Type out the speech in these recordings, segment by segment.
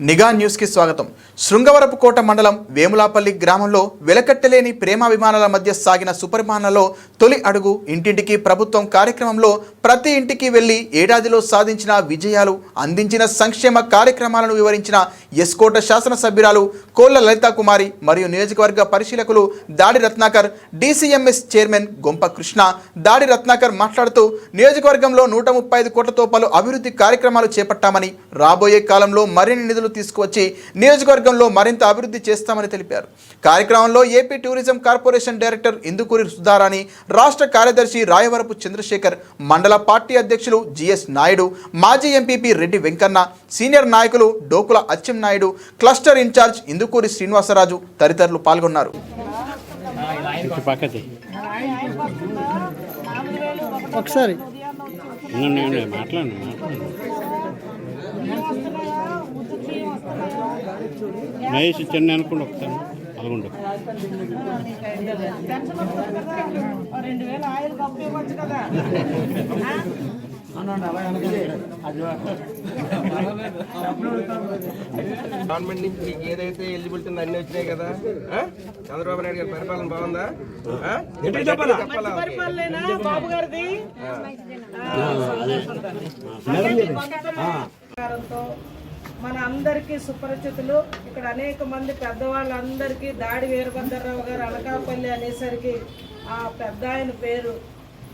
నిఘా న్యూస్కి స్వాగతం. శృంగవరపుకోట మండలం వేములాపల్లి గ్రామంలో వెలకట్టలేని ప్రేమాభిమానాల మధ్య సాగిన సుపరిమాణలో తొలి అడుగు ఇంటింటికి ప్రభుత్వం కార్యక్రమంలో ప్రతి ఇంటికి వెళ్ళి ఏడాదిలో సాధించిన విజయాలు అందించిన సంక్షేమ కార్యక్రమాలను వివరించిన ఎస్కోట శాసనసభ్యురాలు కోళ్ళ లలితా కుమారి మరియు నియోజకవర్గ పరిశీలకులు దాడి రత్నాకర్ డీసీఎంఎస్ చైర్మన్ గొంప కృష్ణ దాడి రత్నాకర్ మాట్లాడుతూ నియోజకవర్గంలో నూట ముప్పై ఐదు కోట్లతో పలు అభివృద్ధి కార్యక్రమాలు చేపట్టామని రాబోయే కాలంలో మరిన్ని నిధులు తీసుకువచ్చి నియోజకవర్గంలో మరింత అభివృద్ధి చేస్తామని తెలిపారు. కార్యక్రమంలో AP tourism corporation director Indukuri Sudharani రాష్ట్ర కార్యదర్శి రాయవరపు చంద్రశేఖర్ మండల పార్టీ అధ్యక్షులు జిఎస్ నాయుడు మాజీ ఎంపీపీ రెడ్డి వెంకన్న సీనియర్ నాయకులు Dokula Achchem Naidu cluster in charge Indukuri Srinivasaraju తదితరులు పాల్గొన్నారు. ఒకసారి. నేను మాట్లాడు మహేష్ చిన్న అనుకోండి ఒకసారి. అలాగుండు రెండు వేల ఆయిల్ పంపించవచ్చు కదా గవర్నమెంట్ నుంచి మీకు ఏదైతే ఎలిజిబిలిటీ ఉందో అన్ని వచ్చినాయి కదా? చంద్రబాబు నాయుడు గారి పరిపాలన బాగుందా? ఆ? చెప్పాలా? మన అందరికీ సుపరిచితులు. ఇక్కడ అనేక మంది పెద్దవాళ్ళందరికీ దాడి వీరభద్రరావు గారు అనకాపల్లి అనేసరికి ఆ పెద్ద ఆయన పేరు.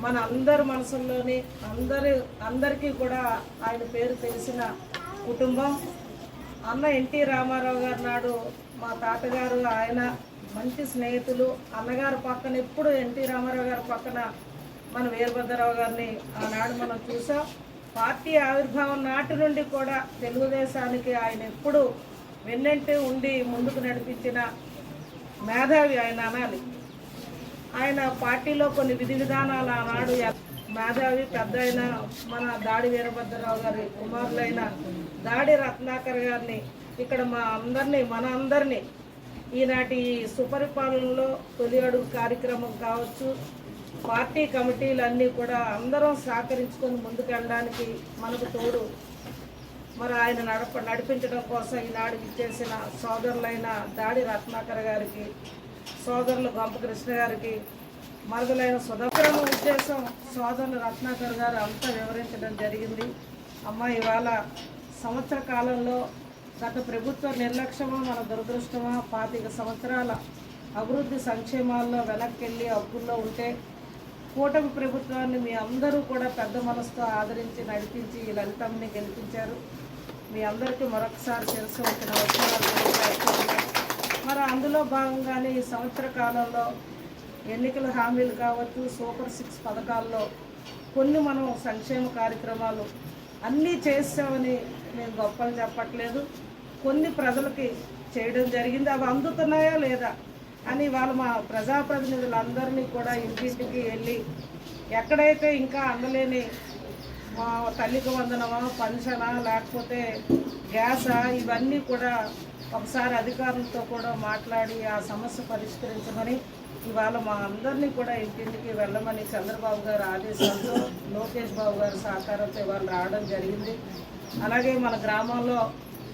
మన అందరి మనసుల్లోని అందరి అందరికీ కూడా ఆయన పేరు తెలిసిన కుటుంబం. అన్న ఎన్టీ రామారావు గారు నాడు మా తాతగారు ఆయన మంచి స్నేహితులు. అన్నగారు పక్కన ఎప్పుడు ఎన్టీ రామారావు గారి పక్కన మన వీరభద్రరావు గారిని ఆనాడు మనం చూసాం. పార్టీ ఆవిర్భావం నాటి నుండి కూడా తెలుగుదేశానికి ఆయన ఎప్పుడు వెన్నంటే ఉండి ముందుకు నడిపించిన మేధావి ఆయన అనాలి. ఆయన పార్టీలో కొన్ని విధి విధానాలు ఆనాడు మేధావి పెద్ద అయిన మన దాడి వీరభద్రరావు గారి కుమారులైన దాడి రత్నాకర్ గారిని ఇక్కడ మా అందరినీ మన అందరినీ ఈనాటి ఈ సుపరిపాలనలో తొలి అడుగు కార్యక్రమం కావచ్చు పార్టీ కమిటీలన్నీ కూడా అందరం సహకరించుకొని ముందుకెళ్ళడానికి మనకు తోడు మరి ఆయన నడప నడిపించడం కోసం ఈనాడు ఇచ్చేసిన సోదరులైన దాడి రత్నాకర్ గారికి సోదరులు గొంప కృష్ణ గారికి మరదలైన సుధాకరణ ఉద్దేశం సోదరులు రత్నాకర్ గారు అంతా వివరించడం జరిగింది. అమ్మ ఇవాళ సంవత్సర కాలంలో గత ప్రభుత్వ నిర్లక్ష్యమా మన దురదృష్టమా పాతిక సంవత్సరాల అభివృద్ధి సంక్షేమాల్లో వెనక్కి అప్పుల్లో ఉంటే కూటమి ప్రభుత్వాన్ని మీ అందరూ కూడా పెద్ద మనసుతో ఆదరించి నడిపించి ఈ లలితమ్మని గెలిపించారు. మీ అందరికీ మరొకసారి తెలుసు వచ్చిన మరి అందులో భాగంగానే ఈ సంవత్సర కాలంలో ఎన్నికల హామీలు కావచ్చు సూపర్ సిక్స్ పథకాల్లో కొన్ని మనం సంక్షేమ కార్యక్రమాలు అన్నీ చేసామని నేను గొప్పలు చెప్పట్లేదు. కొన్ని ప్రజలకి చేయడం జరిగింది. అవి అందుతున్నాయా లేదా అని వాళ్ళు మా ప్రజాప్రతినిధులందరినీ కూడా ఇంటింటికి వెళ్ళి ఎక్కడైతే ఇంకా అందలేని మా తల్లికి వందనమా పెన్షనా లేకపోతే గ్యాసా ఇవన్నీ కూడా ఒకసారి అధికారులతో కూడా మాట్లాడి ఆ సమస్య పరిష్కరించమని ఇవాళ మా అందరినీ కూడా ఇంటింటికి వెళ్ళమని చంద్రబాబు గారు ఆదేశాలతో లోకేష్ బాబు గారి సహకారంతో ఇవాళ రావడం జరిగింది. అలాగే మన గ్రామంలో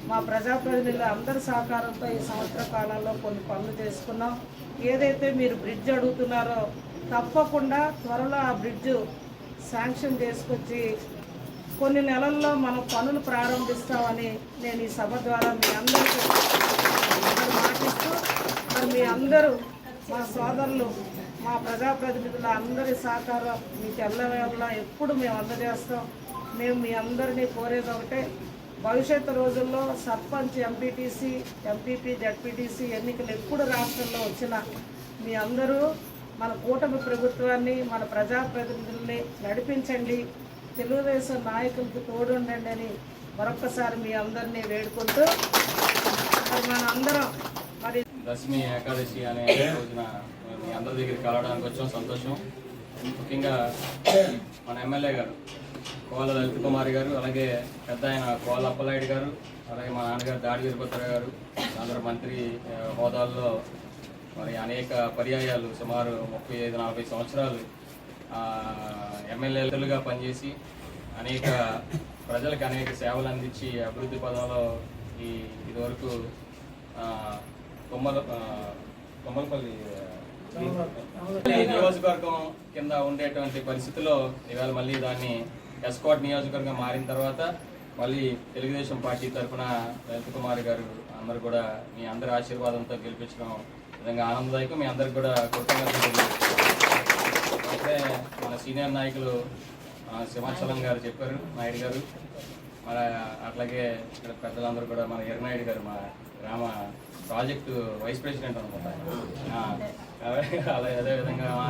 మా ప్రజాప్రతినిధులు అందరి సహకారంతో ఈ సంవత్సర కాలంలో కొన్ని పనులు చేసుకున్నాం. ఏదైతే మీరు బ్రిడ్జ్ అడుగుతున్నారో తప్పకుండా త్వరలో ఆ బ్రిడ్జ్ శాంక్షన్ చేసుకొచ్చి కొన్ని నెలల్లో మనం పనులు ప్రారంభిస్తామని నేను ఈ సభ ద్వారా మీ అందరికీ మరి మాటిస్తూ మరి మీ అందరూ మా సోదరులు మా ప్రజాప్రతినిధుల అందరి సహకారం మీకు ఎల్లవేళలా ఎప్పుడు మేము అందజేస్తాం. మేము మీ అందరినీ కోరేది ఒకటే భవిష్యత్తు రోజుల్లో సర్పంచ్ ఎంపీటీసీ ఎంపీపీ జడ్పీటీసీ ఎన్నికలు ఎప్పుడు రాష్ట్రంలో వచ్చినా మీ అందరూ మన కూటమి ప్రభుత్వాన్ని మన ప్రజాప్రతినిధుల్ని నడిపించండి. తెలుగుదేశం నాయకులకు తోడుండండి అని మరొక్కసారి మీ అందరినీ వేడుకుంటూ మరి మన అందరం మరి దశమి ఏకాదశి అనే రోజున మీ అందరి దగ్గరికి కలవడానికి వచ్చాం. సంతోషం. ముఖ్యంగా మన ఎమ్మెల్యే గారు కోల లలిత కుమారి గారు అలాగే పెద్ద ఆయన కోల అప్పలాయుడు గారు అలాగే మా నాన్నగారు దాడి వీరభద్ర గారు ఆంధ్ర మంత్రి హోదాల్లో మరి అనేక పర్యాయాలు సుమారు ముప్పై ఐదు నలభై సంవత్సరాలు ఎమ్మెల్యేలుగా పనిచేసి అనేక ప్రజలకు అనేక సేవలు అందించి అభివృద్ధి పదంలో ఈ వరకు ఆ, కొమ్మల కొమ్మలపల్లి నియోజకవర్గం కింద ఉండేటువంటి పరిస్థితిలో ఇవాళ మళ్ళీ దాన్ని ఎస్కాట్ నియోజకవర్గం మారిన తర్వాత మళ్ళీ తెలుగుదేశం పార్టీ తరఫున లలిత్ కుమార్ గారు అందరు కూడా మీ అందరి ఆశీర్వాదంతో గెలిపించడం నిజంగా ఆనందదాయకం. మీ అందరికి కూడా కృతజ్ఞతలు అయితే మన సీనియర్ నాయకులు సింహాచలం గారు చెప్పారు నాయుడు గారు. మన అట్లాగే ఇక్కడ పెద్దలందరూ కూడా మన ఎర్రనాయుడు గారు మా గ్రామ ప్రాజెక్టు వైస్ ప్రెసిడెంట్ అనమాట ఆ, అలాగే అదేవిధంగా మా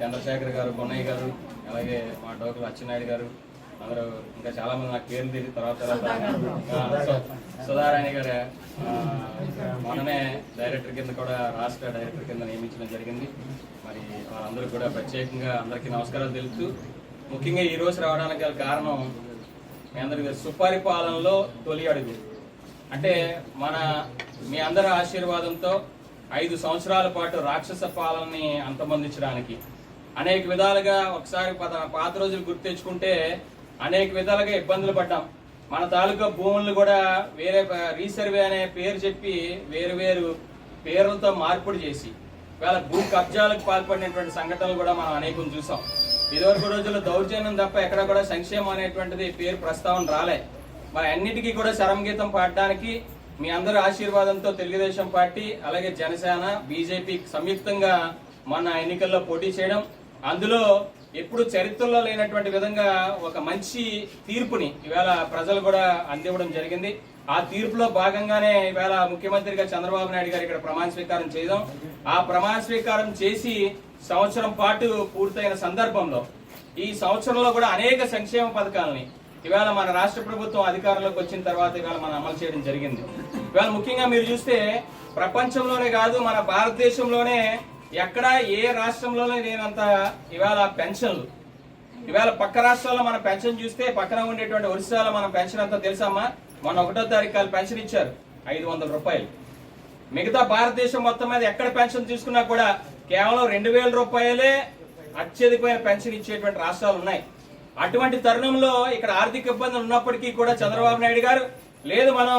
చంద్రశేఖర్ గారు బొన్నయ్య గారు అలాగే మా డోకులు అచ్చెన్నాయుడు గారు అందరూ ఇంకా చాలా మంది నాకు పేర్లు తెలియదు తర్వాత సుధారాణి గారు ఆ, మొన్ననే డైరెక్టర్ కింద కూడా రాష్ట్ర డైరెక్టర్ కింద నియమించడం జరిగింది. మరి వాళ్ళందరూ కూడా ప్రత్యేకంగా అందరికీ నమస్కారాలు తెలుపుతూ ముఖ్యంగా ఈ రోజు రావడానికి గల కారణం మీ అందరికీ తెలుసు, సుపరిపాలనలో తొలి అడుగు. అంటే మన మీ అందరి ఆశీర్వాదంతో ఐదు సంవత్సరాల పాటు రాక్షస పాలనని అంతమొందించడానికి అనేక విధాలుగా ఒకసారి పాత రోజులు గుర్తు తెచ్చుకుంటే అనేక విధాలుగా ఇబ్బందులు పడ్డాం. మన తాలూకా భూములు కూడా వేరే రీసర్వే అనే పేరు చెప్పి వేరు వేరు పేర్లతో మార్పుడు చేసి వాళ్ళ భూ కబ్జాలకు పాల్పడినటువంటి సంఘటనలు కూడా మనం అనేకం చూసాం. ఇదివరకు రోజుల్లో దౌర్జన్యం తప్ప ఎక్కడ కూడా సంక్షేమం అనేటువంటిది పేరు ప్రస్తావన రాలే. మరి అన్నిటికీ కూడా శరంగీతం పాడడానికి మీ అందరి ఆశీర్వాదంతో తెలుగుదేశం పార్టీ అలాగే జనసేన బీజేపీ సంయుక్తంగా మన ఎన్నికల్లో పోటీ చేయడం. అందులో ఎప్పుడు చరిత్రలో లేనటువంటి విధంగా ఒక మంచి తీర్పుని ఇవాళ ప్రజలు కూడా అందివ్వడం జరిగింది. ఆ తీర్పులో భాగంగానే ఇవాళ ముఖ్యమంత్రిగా చంద్రబాబు నాయుడు గారు ఇక్కడ ప్రమాణ స్వీకారం చేయడం ఆ ప్రమాణ స్వీకారం చేసి సంవత్సరం పాటు పూర్తయిన సందర్భంలో ఈ సంవత్సరంలో కూడా అనేక సంక్షేమ పథకాలని ఇవాళ మన రాష్ట్ర ప్రభుత్వం అధికారంలోకి వచ్చిన తర్వాత ఇవాళ మనం అమలు చేయడం జరిగింది. ఇవాళ ముఖ్యంగా మీరు చూస్తే ప్రపంచంలోనే కాదు మన భారతదేశంలోనే ఎక్కడ ఏ రాష్ట్రంలోనే నేనంత ఇవాళ పెన్షన్లు ఇవాళ పక్క రాష్ట్రాల్లో మన పెన్షన్ చూస్తే పక్కన ఉండేటువంటి ఒరిస్సాలో మన పెన్షన్ అంతా తెలుసమ్మా? మొన్న ఒకటో తారీఖు పెన్షన్ ఇచ్చారు ఐదు వందల రూపాయలు. మిగతా భారతదేశం మొత్తం మీద ఎక్కడ పెన్షన్ తీసుకున్నా కూడా కేవలం రెండు వేల రూపాయలే అత్యధికమైన పెన్షన్ ఇచ్చేటువంటి రాష్ట్రాలు ఉన్నాయి. అటువంటి తరుణంలో ఇక్కడ ఆర్థిక ఇబ్బందులు ఉన్నప్పటికీ కూడా చంద్రబాబు నాయుడు గారు లేదు మనం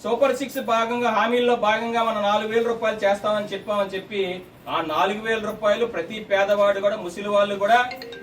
సూపర్ సిక్స్ భాగంగా హామీల్లో భాగంగా మనం నాలుగు వేల రూపాయలు చేస్తామని చెప్పామని చెప్పి ఆ నాలుగు వేల రూపాయలు ప్రతి పేదవాడు కూడా ముసలి వాళ్ళు కూడా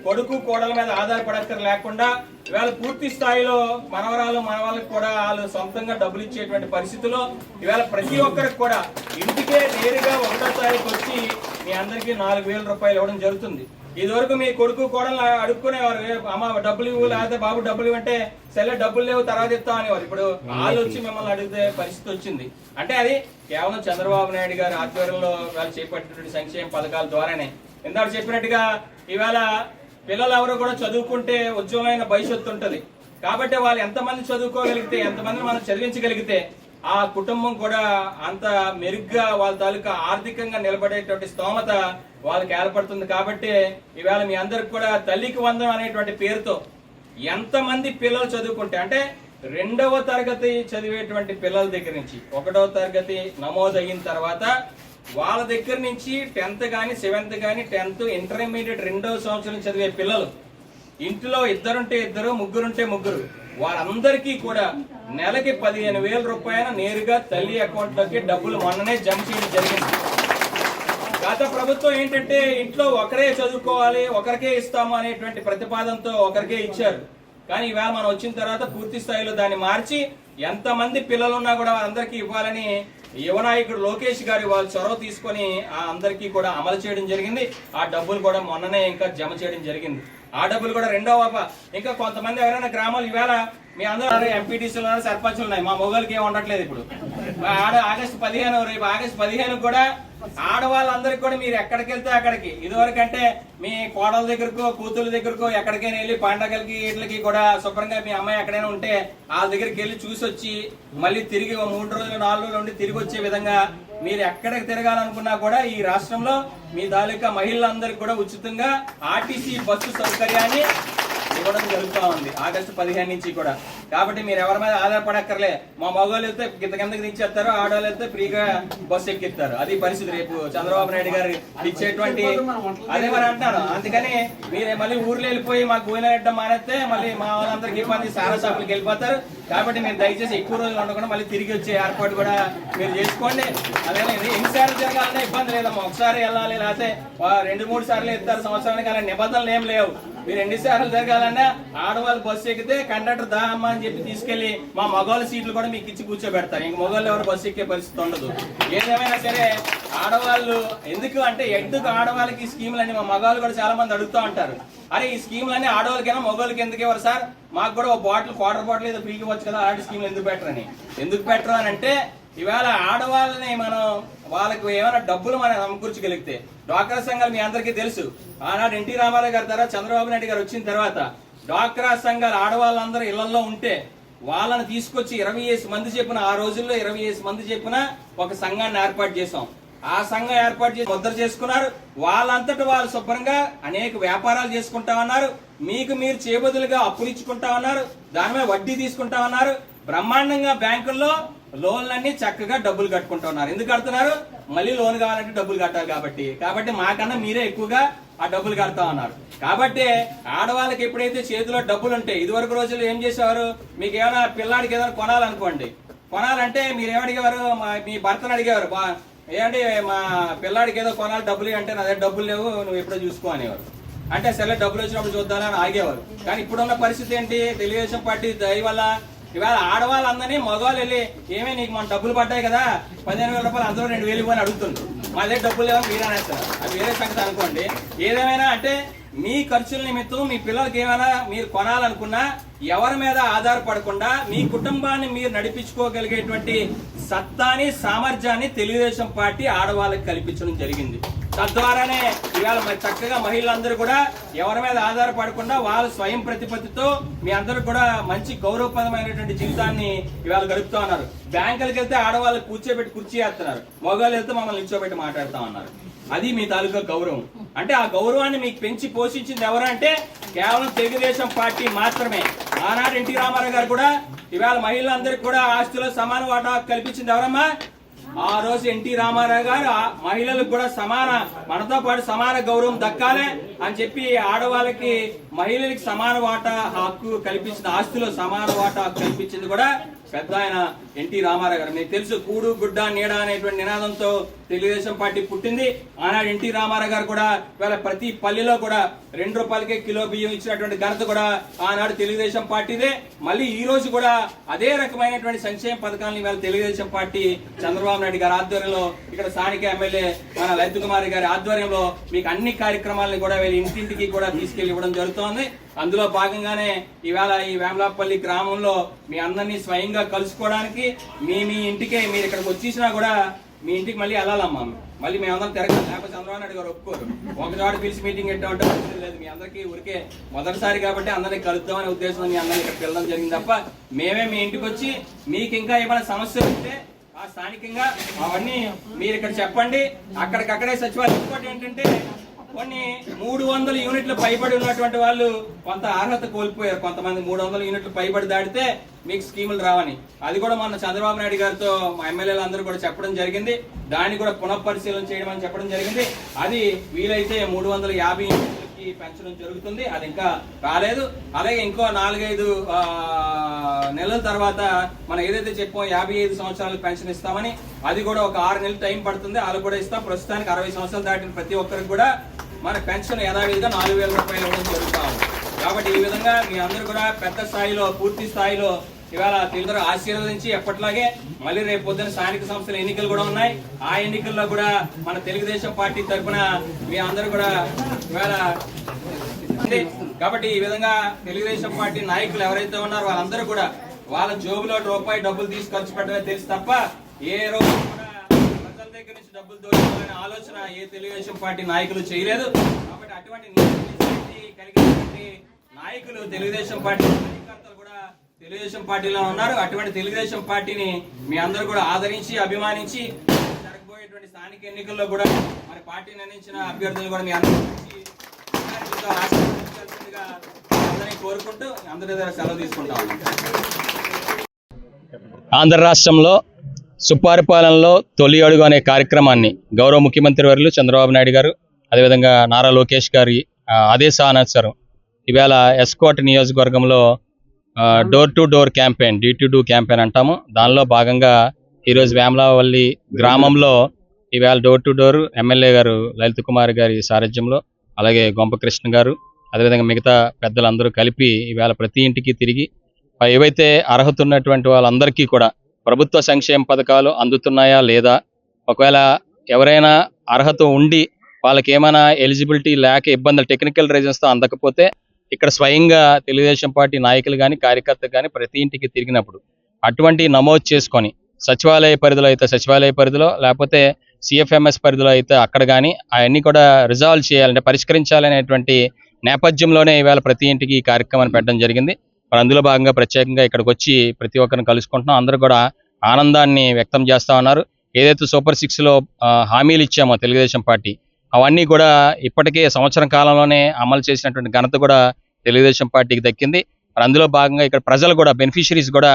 కొడుకు కోడల మీద ఆధారపడక్కర్ లేకుండా ఇవాళ పూర్తి స్థాయిలో మనవరాలు మనవాళ్ళకి కూడా వాళ్ళు సొంతంగా డబ్బులు ఇచ్చేటువంటి పరిస్థితిలో ఇవాళ ప్రతి ఒక్కరికి కూడా ఇంటికే నేరుగా ఒకటో తారీఖు వచ్చి మీ అందరికీ నాలుగు వేల రూపాయలు ఇవ్వడం జరుగుతుంది. ఇదివరకు మీ కొడుకు కోడలు అడుక్కునేవారు. "ఏ, అమ్మ డబ్బులు ఇవ్వు లేకపోతే బాబు డబ్బులు ఇవ్వంటే సరే డబ్బులు లేవు తర్వాత ఇస్తాం అనేవారు. ఇప్పుడు వాళ్ళు వచ్చి మిమ్మల్ని అడిగితే పరిస్థితి వచ్చింది. అంటే అది కేవలం చంద్రబాబు నాయుడు గారి ఆధ్వర్యంలో వాళ్ళు చేపట్టినటువంటి సంక్షేమ పథకాల ద్వారానే. ఇందాక చెప్పినట్టుగా ఇవాళ పిల్లలు ఎవరు కూడా చదువుకుంటే ఉజ్వలమైన భవిష్యత్తు ఉంటది. కాబట్టి వాళ్ళు ఎంతమంది చదువుకోగలిగితే ఎంతమంది మనం చదివించగలిగితే ఆ కుటుంబం కూడా అంత మెరుగ్గా వాళ్ళ తాలూకా ఆర్థికంగా నిలబడేటువంటి స్తోమత వాళ్ళకి ఏర్పడుతుంది కాబట్టి ఇవాళ మీ అందరికి కూడా తల్లికి వందనం అనేటువంటి పేరుతో ఎంతమంది పిల్లలు చదువుకుంటే అంటే రెండవ తరగతి చదివేటువంటి పిల్లల దగ్గర నుంచి ఒకటవ తరగతి నమోదయిన తర్వాత వాళ్ళ దగ్గర నుంచి టెన్త్ కానీ సెవెంత్ కానీ టెన్త్ ఇంటర్మీడియట్ రెండవ సంవత్సరం చదివే పిల్లలు ఇంట్లో ఇద్దరుంటే ఇద్దరు ముగ్గురుంటే ముగ్గురు. వారందరికీ కూడా నెలకి పదిహేను వేల రూపాయల నేరుగా తల్లి అకౌంట్లోకి డబ్బులు మొన్ననే జమ చేయడం జరిగింది. గత ప్రభుత్వం ఏంటంటే ఇంట్లో ఒకరే చదువుకోవాలి ఒకరికే ఇస్తాము అనేటువంటి ప్రతిపాదనతో ఒకరికే ఇచ్చారు. కానీ ఇవాళ మనం వచ్చిన తర్వాత పూర్తి స్థాయిలో దాన్ని మార్చి ఎంతమంది పిల్లలు ఉన్నా కూడా వారందరికీ ఇవ్వాలని యువనాయకుడు లోకేష్ గారి వాళ్ళు చొరవ తీసుకొని ఆ అందరికీ కూడా అమలు చేయడం జరిగింది. ఆ డబ్బులు కూడా మొన్ననే ఇంకా జమ చేయడం జరిగింది. ఆ డబ్బులు కూడా రెండో వాప. ఇంకా కొంతమంది ఎవరైనా గ్రామాలు ఇవాళ మీ అందరూ ఎంపీటీసీలు ఉన్నారు సర్పంచులు ఉన్నాయి. మా మొగలకి ఏం ఉండట్లేదు ఇప్పుడు. ఆడ ఆగస్టు పదిహేను రేపు ఆగస్టు పదిహేను కూడా ఆడవాళ్ళందరికి కూడా మీరు ఎక్కడికి వెళ్తే అక్కడికి. ఇదివరకు అంటే మీ కోడల దగ్గరకో కూతురు దగ్గరకో ఎక్కడికైనా వెళ్ళి పండగలకి వీటికి కూడా శుభ్రంగా మీ అమ్మాయి ఎక్కడైనా ఉంటే వాళ్ళ దగ్గరికి వెళ్ళి చూసి వచ్చి మళ్ళీ తిరిగి మూడు రోజులు నాలుగు రోజులు ఉండి తిరిగి వచ్చే విధంగా మీరు ఎక్కడికి తిరగాలనుకున్నా కూడా ఈ రాష్ట్రంలో మీ తాలూకా మహిళలందరికీ కూడా ఉచితంగా ఆర్టీసీ బస్సు సౌకర్యాన్ని ఇవ్వడం జరుగుతూ ఉంది. ఆగస్టు పదిహేను నుంచి కూడా. కాబట్టి మీరు ఎవరి మీద ఆధారపడక్కర్లే. మా మగవాళ్ళు వెళ్తే కింద కిందకి దించేస్తారు ఆడవాళ్ళు వెళ్తే ఫ్రీగా బస్సు ఎక్కిస్తారు. అది పరిస్థితి రేపు చంద్రబాబు నాయుడు గారు ఇచ్చేటువంటి అదే మరి అంటాను అందుకని మీరు మళ్ళీ ఊర్లో వెళ్ళిపోయి మాకు గోయిన పెట్టడం మానేస్తే మళ్ళీ మా వాళ్ళందరికీ ఇబ్బంది సారా షాపులకు వెళ్ళిపోతారు. కాబట్టి మీరు దయచేసి ఎక్కువ రోజులు ఉండకుండా మళ్ళీ తిరిగి వచ్చే ఏర్పాటు కూడా మీరు చేసుకోండి. అదే ఎన్నిసార్లు జరగాలనే ఇబ్బంది లేదమ్మా. ఒకసారి వెళ్ళాలి లేకపోతే రెండు మూడు సార్లు ఇస్తారు సంవత్సరానికి అలా నిబంధనలు ఏం లేవు. మీరు ఎన్నిసార్లు జరగాలన్నా ఆడవాళ్ళు బస్సు ఎక్కితే కండక్టర్ దా అమ్మా అని చెప్పి తీసుకెళ్ళి మా మగవాళ్ళ సీట్లు కూడా మీకు ఇచ్చి కూర్చోబెడతారు. ఇంక మగవాళ్ళు ఎవరు బస్సు ఎక్కే పరిస్థితి ఉండదు. ఏదేమైనా సరే ఆడవాళ్ళు ఎందుకు అంటే ఎందుకు ఆడవాళ్ళకి ఈ స్కీములని మా మగవాళ్ళు కూడా చాలా మంది అడుగుతూ ఉంటారు. అరే ఈ స్కీములన్నీ ఆడవాళ్ళకైనా మగవాళ్ళకి ఎందుకు ఇవ్వరు సార్? మాకు కూడా ఒక బాటిల్ క్వార్టర్ బాటిల్ ఏదో ఫ్రీకి వచ్చు కదా ఆడి స్కీమ్ ఎందుకు పెట్టరని ఎందుకు పెట్టరు అని అంటే ఇవాళ ఆడవాళ్ళని మనం వాళ్ళకి ఏమైనా డబ్బులు మనం సమకూర్చగలిగితే డ్వాక్రా సంఘాలు మీ అందరికీ తెలుసు. ఆనాడు ఎన్టీ రామారావు గారి తర్వాత చంద్రబాబు నాయుడు గారు వచ్చిన తర్వాత డ్వాక్రా సంఘాలు ఆడవాళ్ళందరూ ఇళ్ళలో ఉంటే వాళ్ళని తీసుకొచ్చి ఇరవై ఏసు మంది చెప్పిన ఆ రోజుల్లో ఇరవై ఏసు మంది చెప్పిన ఒక సంఘాన్ని ఏర్పాటు చేసాం ఆ సంఘం ఏర్పాటు చేసి ముద్ర చేసుకున్నారు. వాళ్ళంతటి వాళ్ళు శుభ్రంగా అనేక వ్యాపారాలు చేసుకుంటా ఉన్నారు. మీకు మీరు చేబదులుగా అప్పులు ఇచ్చుకుంటా ఉన్నారు. దాని మీద వడ్డీ తీసుకుంటా ఉన్నారు. బ్రహ్మాండంగా బ్యాంకుల్లో లోన్లన్నీ చక్కగా డబ్బులు కట్టుకుంటా ఉన్నారు. ఎందుకు కడుతున్నారు? మళ్ళీ లోన్ కావాలంటే డబ్బులు కట్టాలి కాబట్టి. కాబట్టి మాకన్నా మీరే ఎక్కువగా ఆ డబ్బులు కడతా ఉన్నారు. కాబట్టి ఆడవాళ్ళకి ఎప్పుడైతే చేతిలో డబ్బులు ఉంటాయి ఇదివరకు రోజుల్లో ఏం చేసేవారు? మీకు ఏమైనా పిల్లాడికి ఏదైనా కొనాలనుకోండి. కొనాలంటే మీరు ఏమడిగేవారు? మా- మీ భర్తను అడిగేవారు బా ఏంటి మా పిల్లాడికి ఏదో కొనాలి డబ్బులు అంటే నా దగ్గర డబ్బులు లేవు నువ్వు ఎప్పుడో చూసుకో అనేవారు. అంటే సరే డబ్బులు వచ్చినప్పుడు చూద్దామని ఆగేవారు కానీ ఇప్పుడున్న పరిస్థితి ఏంటి? తెలుగుదేశం పార్టీ దయ వల్ల ఇవాళ ఆడవాళ్ళందరినీ మగవాళ్ళు వెళ్ళి ఏమే నీకు మన డబ్బులు పడ్డాయి కదా పదిహేను వేల రూపాయలు అందరూ రెండు వేలు ఇవ్వని అడుగుతుంది. మా దగ్గర డబ్బులు లేవని మీరు అనేస్తారు. అది వేరే సంగతి అనుకోండి. ఏదేమైనా అంటే మీ ఖర్చుల నిమిత్తం మీ పిల్లలకి ఏమైనా మీరు కొనాలనుకున్నా ఎవరి మీద ఆధారపడకుండా మీ కుటుంబాన్ని మీరు నడిపించుకోగలిగేటువంటి సత్తాని సామర్థ్యాన్ని తెలుగుదేశం పార్టీ ఆడవాళ్ళకి కల్పించడం జరిగింది. తద్వారానే ఇవాళ మరి చక్కగా మహిళలందరూ కూడా ఎవరి మీద ఆధారపడకుండా వాళ్ళ స్వయం ప్రతిపత్తితో మీ అందరూ కూడా మంచి గౌరవప్రదమైనటువంటి జీవితాన్ని ఇవాళ గడుపుతా ఉన్నారు. బ్యాంకులకు వెళ్తే ఆడవాళ్ళు కూర్చోబెట్టి కుర్చీ వేస్తున్నారు. మగవాళ్ళు వెళ్తే మమ్మల్ని నిల్చోబెట్టి మాట్లాడుతా ఉన్నారు. అది మీ తాలూకా గౌరవం. అంటే ఆ గౌరవాన్ని మీకు పెంచి పోషించింది ఎవరంటే కేవలం తెలుగుదేశం పార్టీ మాత్రమే. ఆనాడు ఎన్టీ రామారావు గారు కూడా ఇవాళ మహిళలందరికీ కూడా ఆస్తిలో సమాన వాటా కల్పించింది ఎవరమ్మా? ఆ రోజు ఎన్టీ రామారావు గారు ఆ మహిళలకు కూడా సమాన మనతో పాటు సమాన గౌరవం దక్కాలే అని చెప్పి ఆడవాళ్ళకి మహిళలకి సమాన వాటా హక్కు కల్పించిన ఆస్తిలో సమాన వాటా హక్కు కల్పించింది కూడా పెద్ద ఆయన ఎన్టీ రామారావు గారు. మీకు తెలుసు కూడు గుడ్డ నీడ అనేటువంటి నినాదంతో తెలుగుదేశం పార్టీ పుట్టింది. ఆనాడు ఎన్టీ రామారావు గారు కూడా ఇవాళ ప్రతి పల్లెలో కూడా రెండు రూపాయలకే కిలో బియ్యం ఇచ్చినటువంటి ఘనత కూడా ఆనాడు తెలుగుదేశం పార్టీదే. మళ్ళీ ఈ రోజు కూడా అదే రకమైనటువంటి సంక్షేమ పథకాలను ఇవాళ తెలుగుదేశం పార్టీ చంద్రబాబు నాయుడు గారి ఆధ్వర్యంలో ఇక్కడ స్థానిక ఎమ్మెల్యే మన లలిత్ కుమార్ గారి ఆధ్వర్యంలో మీకు అన్ని కార్యక్రమాలను కూడా వీళ్ళ ఇంటింటికి కూడా తీసుకెళ్ళి ఇవ్వడం జరుగుతోంది. అందులో భాగంగానే ఇవాళ ఈ వేమలాపల్లి గ్రామంలో మీ అందరినీ స్వయంగా కలుసుకోవడానికి మీ మీ ఇంటికే మీరు ఇక్కడికి వచ్చేసినా కూడా మీ ఇంటికి మళ్ళీ వెళ్ళాలమ్మా మళ్ళీ మేమందరం తిరగాలి లేకపోతే చంద్రబాబు నాయుడు గారు ఒప్పుకోరు. ఒక చోట పిలిచి మీటింగ్ ఎట్టా ఉంటే పరిస్థితి లేదు. మీ అందరికీ ఊరికే మొదటిసారి కాబట్టి అందరినీ కలుద్దామనే ఉద్దేశం మీ అందరినీ ఇక్కడికి వెళ్ళడం జరిగింది తప్ప మేమే మీ ఇంటికి వచ్చి మీకు ఇంకా ఏమైనా సమస్యలు ఉంటే ఆ స్థానికంగా అవన్నీ మీరు ఇక్కడ చెప్పండి. అక్కడికక్కడే సచివాలయం. ఇంకోటి ఏంటంటే కొన్ని మూడు వందల యూనిట్లు పైబడి ఉన్నటువంటి వాళ్ళు కొంత అర్హత కోల్పోయారు. కొంతమంది మూడు వందల యూనిట్లు పైబడి దాటితే మీకు స్కీములు రావని. అది కూడా మన చంద్రబాబు నాయుడు గారితో మా ఎమ్మెల్యేలు అందరూ కూడా చెప్పడం జరిగింది. దాన్ని కూడా పునఃపరిశీలన చేయడం అని చెప్పడం జరిగింది. అది వీలైతే మూడు వందల యాభై యూనిట్లకి పెంచడం జరుగుతుంది. అది ఇంకా రాలేదు. అలాగే ఇంకో నాలుగైదు నెలల తర్వాత మనం ఏదైతే చెప్పామో యాభై ఐదు సంవత్సరాలు పెన్షన్ ఇస్తామని అది కూడా ఒక ఆరు నెలలు టైం పడుతుంది. వాళ్ళు కూడా ఇస్తాం. ప్రస్తుతానికి అరవై సంవత్సరాలు దాటిన ప్రతి ఒక్కరికి కూడా మన పెన్షన్ యథావిధిగా నాలుగు వేల రూపాయలు ఇవ్వడం జరుగుతా కాబట్టి ఈ విధంగా మీ అందరూ కూడా పెద్ద స్థాయిలో పూర్తి స్థాయిలో ఇవాళ తెలుగు ఆశీర్వదించి ఎప్పట్లాగే మళ్ళీ రేపు పొద్దున స్థానిక సంస్థల ఎన్నికలు కూడా ఉన్నాయి. ఆ ఎన్నికల్లో కూడా మన తెలుగుదేశం పార్టీ తరఫున మీ అందరూ కూడా ఇవాళ కాబట్టి ఈ విధంగా తెలుగుదేశం పార్టీ నాయకులు ఎవరైతే ఉన్నారో వాళ్ళందరూ కూడా వాళ్ళ జోబులో రూపాయి డబ్బులు తీసి ఖర్చు పెట్టడమే తెలుసు తప్ప ఏ రోజు దగ్గర నుంచి డబ్బులు దోచుకోవాలనే ఆలోచన ఏ తెలుగుదేశం పార్టీ నాయకులు చేయలేదు. కాబట్టి అటువంటి కలిగినటువంటి నాయకులు తెలుగుదేశం పార్టీ కార్యకర్తలు కూడా తెలుగుదేశం పార్టీలో ఉన్నారు. అటువంటి తెలుగుదేశం పార్టీని మీ అందరూ కూడా ఆదరించి అభిమానించి జరగబోయేటువంటి స్థానిక ఎన్నికల్లో కూడా మరి పార్టీ నిర్ణయించిన అభ్యర్థులు కూడా మీ అందరూ అందరినీ కోరుకుంటూ అందరి దగ్గర సెలవు తీసుకుంటాం. ఆంధ్ర రాష్ట్రంలో సుపరిపాలనలో తొలి అడుగు అనే కార్యక్రమాన్ని గౌరవ ముఖ్యమంత్రి వర్యులు చంద్రబాబు నాయుడు గారు అదేవిధంగా నారా లోకేష్ గారి ఆదేశానుసారం ఈవేళ ఎస్కోట్ నియోజకవర్గంలో door to door campaign D to D campaign అంటాము. దానిలో భాగంగా ఈరోజు వేమలావల్లి గ్రామంలో ఈవేళ డోర్ టు డోర్ ఎమ్మెల్యే గారు లలిత్ కుమార్ గారి సారథ్యంలో అలాగే గొంపకృష్ణ గారు అదేవిధంగా మిగతా పెద్దలందరూ కలిపి ఈవేళ ప్రతి ఇంటికి తిరిగి ఏవైతే అర్హత ఉన్నటువంటి వాళ్ళందరికీ కూడా ప్రభుత్వ సంక్షేమ పథకాలు అందుతున్నాయా లేదా? ఒకవేళ ఎవరైనా అర్హత ఉండి వాళ్ళకి ఏమైనా ఎలిజిబిలిటీ లేక ఇబ్బందులు టెక్నికల్ రీజన్స్తో అందకపోతే ఇక్కడ స్వయంగా తెలుగుదేశం పార్టీ నాయకులు కానీ కార్యకర్తలు కానీ ప్రతి ఇంటికి తిరిగినప్పుడు అటువంటి నమోదు చేసుకొని సచివాలయ పరిధిలో అయితే సచివాలయ పరిధిలో లేకపోతే సిఎఫ్ఎంఎస్ పరిధిలో అయితే అక్కడ కానీ అవన్నీ కూడా రిజాల్వ్ చేయాలంటే పరిష్కరించాలనేటువంటి నేపథ్యంలోనే ఇవాళ ప్రతి ఇంటికి ఈ కార్యక్రమాన్ని పెట్టడం జరిగింది. మరి అందులో భాగంగా ప్రత్యేకంగా ఇక్కడికి వచ్చి ప్రతి ఒక్కరిని కలుసుకుంటున్నాం. అందరూ కూడా ఆనందాన్ని వ్యక్తం చేస్తా ఉన్నారు. ఏదైతే సూపర్ సిక్స్లో హామీలు ఇచ్చామో తెలుగుదేశం పార్టీ అవన్నీ కూడా ఇప్పటికే సంవత్సరం కాలంలోనే అమలు చేసినటువంటి ఘనత కూడా తెలుగుదేశం పార్టీకి దక్కింది. మరి అందులో భాగంగా ఇక్కడ ప్రజలు కూడా బెనిఫిషరీస్ కూడా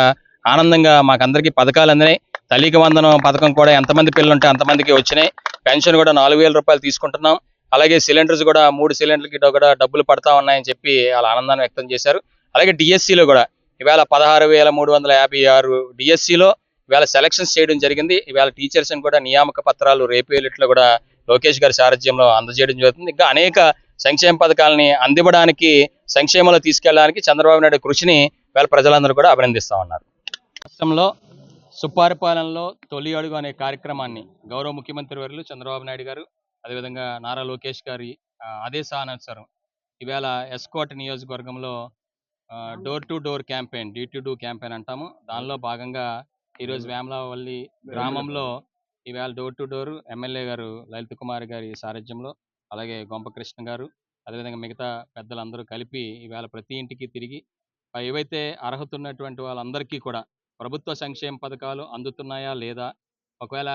ఆనందంగా మాకందరికీ పథకాలు అందినాయి. తల్లికి వందనం పథకం కూడా ఎంతమంది పిల్లలు ఉంటే అంతమందికి వచ్చినాయి. పెన్షన్ కూడా నాలుగు వేల రూపాయలు తీసుకుంటున్నాం. అలాగే సిలిండర్స్ కూడా మూడు సిలిండర్లకి కూడా డబ్బులు పడతా ఉన్నాయని చెప్పి వాళ్ళ ఆనందాన్ని వ్యక్తం చేశారు. అలాగే డిఎస్సిలో కూడా ఇవాళ పదహారు వేల మూడు వందల యాభై ఆరు డిఎస్సిలో ఇవాళ సెలక్షన్స్ చేయడం జరిగింది. ఇవాళ టీచర్స్ కూడా నియామక పత్రాలు రేపేలిట్లో కూడా లోకేష్ గారి సారథ్యంలో అందజేయడం జరుగుతుంది. ఇంకా అనేక సంక్షేమ పథకాలని అందివ్వడానికి సంక్షేమంలో తీసుకెళ్ళడానికి చంద్రబాబు నాయుడు కృషిని ఇవాళ ప్రజలందరూ కూడా అభినందిస్తా ఉన్నారు. రాష్ట్రంలో సుపారిపాలనలో తొలి అడుగు అనే కార్యక్రమాన్ని గౌరవ ముఖ్యమంత్రి వర్యులు చంద్రబాబు నాయుడు గారు అదేవిధంగా నారా లోకేష్ గారి ఆదేశానుసారం ఈవేళ ఎస్కోట్ నియోజకవర్గంలో door to door campaign D to D campaign అంటాము. దానిలో భాగంగా ఈరోజు వేమలావల్లి గ్రామంలో ఈవేళ డోర్ టు డోర్ ఎమ్మెల్యే గారు లలిత్ కుమార్ గారి సారథ్యంలో అలాగే గొంపకృష్ణ గారు అదేవిధంగా మిగతా పెద్దలందరూ కలిపి ఈవేళ ప్రతి ఇంటికి తిరిగి ఏవైతే అర్హత ఉన్నటువంటి వాళ్ళందరికీ కూడా ప్రభుత్వ సంక్షేమ పథకాలు అందుతున్నాయా లేదా? ఒకవేళ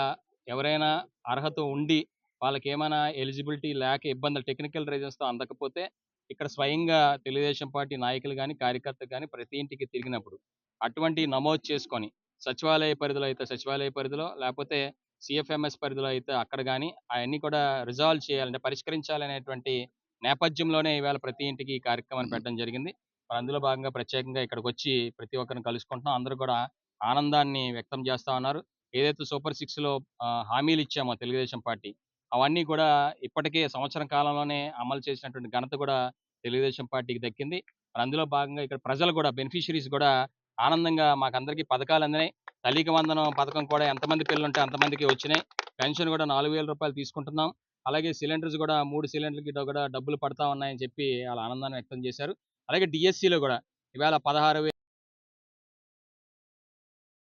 ఎవరైనా అర్హత ఉండి వాళ్ళకి ఏమైనా ఎలిజిబిలిటీ లేక ఇబ్బందులు టెక్నికల్ రీజన్స్తో అందకపోతే ఇక్కడ స్వయంగా తెలుగుదేశం పార్టీ నాయకులు కానీ కార్యకర్తలు కానీ ప్రతి ఇంటికి తిరిగినప్పుడు అటువంటి నమోదు చేసుకొని సచివాలయ పరిధిలో అయితే సచివాలయ పరిధిలో లేకపోతే సిఎఫ్ఎంఎస్ పరిధిలో అయితే అక్కడ కానీ అవన్నీ కూడా రిజాల్వ్ చేయాలంటే పరిష్కరించాలనేటువంటి నేపథ్యంలోనే ఇవాళ ప్రతి ఇంటికి ఈ కార్యక్రమాన్ని పెట్టడం జరిగింది. మరి అందులో భాగంగా ప్రత్యేకంగా ఇక్కడికి వచ్చి ప్రతి ఒక్కరిని కలుసుకుంటున్నాం. అందరూ కూడా ఆనందాన్ని వ్యక్తం చేస్తా ఉన్నారు. ఏదైతే సూపర్ సిక్స్లో ఆ, హామీలు ఇచ్చామో తెలుగుదేశం పార్టీ అవన్నీ కూడా ఇప్పటికే సంవత్సరం కాలంలోనే అమలు చేసినటువంటి ఘనత కూడా తెలుగుదేశం పార్టీకి దక్కింది. అందులో భాగంగా ఇక్కడ ప్రజలు కూడా బెనిఫిషరీస్ కూడా ఆనందంగా మాకందరికీ పథకాలు అందినాయి. తల్లికి వందనం పథకం కూడా ఎంతమంది పిల్లలు ఉంటే అంతమందికి వచ్చినాయి. పెన్షన్ కూడా నాలుగు వేల రూపాయలు తీసుకుంటున్నాం. అలాగే సిలిండర్స్ కూడా మూడు సిలిండర్లకి కూడా డబ్బులు పడతా ఉన్నాయని చెప్పి వాళ్ళ ఆనందాన్ని వ్యక్తం చేశారు. అలాగే డిఎస్సిలో కూడా ఇవాళ పదహారు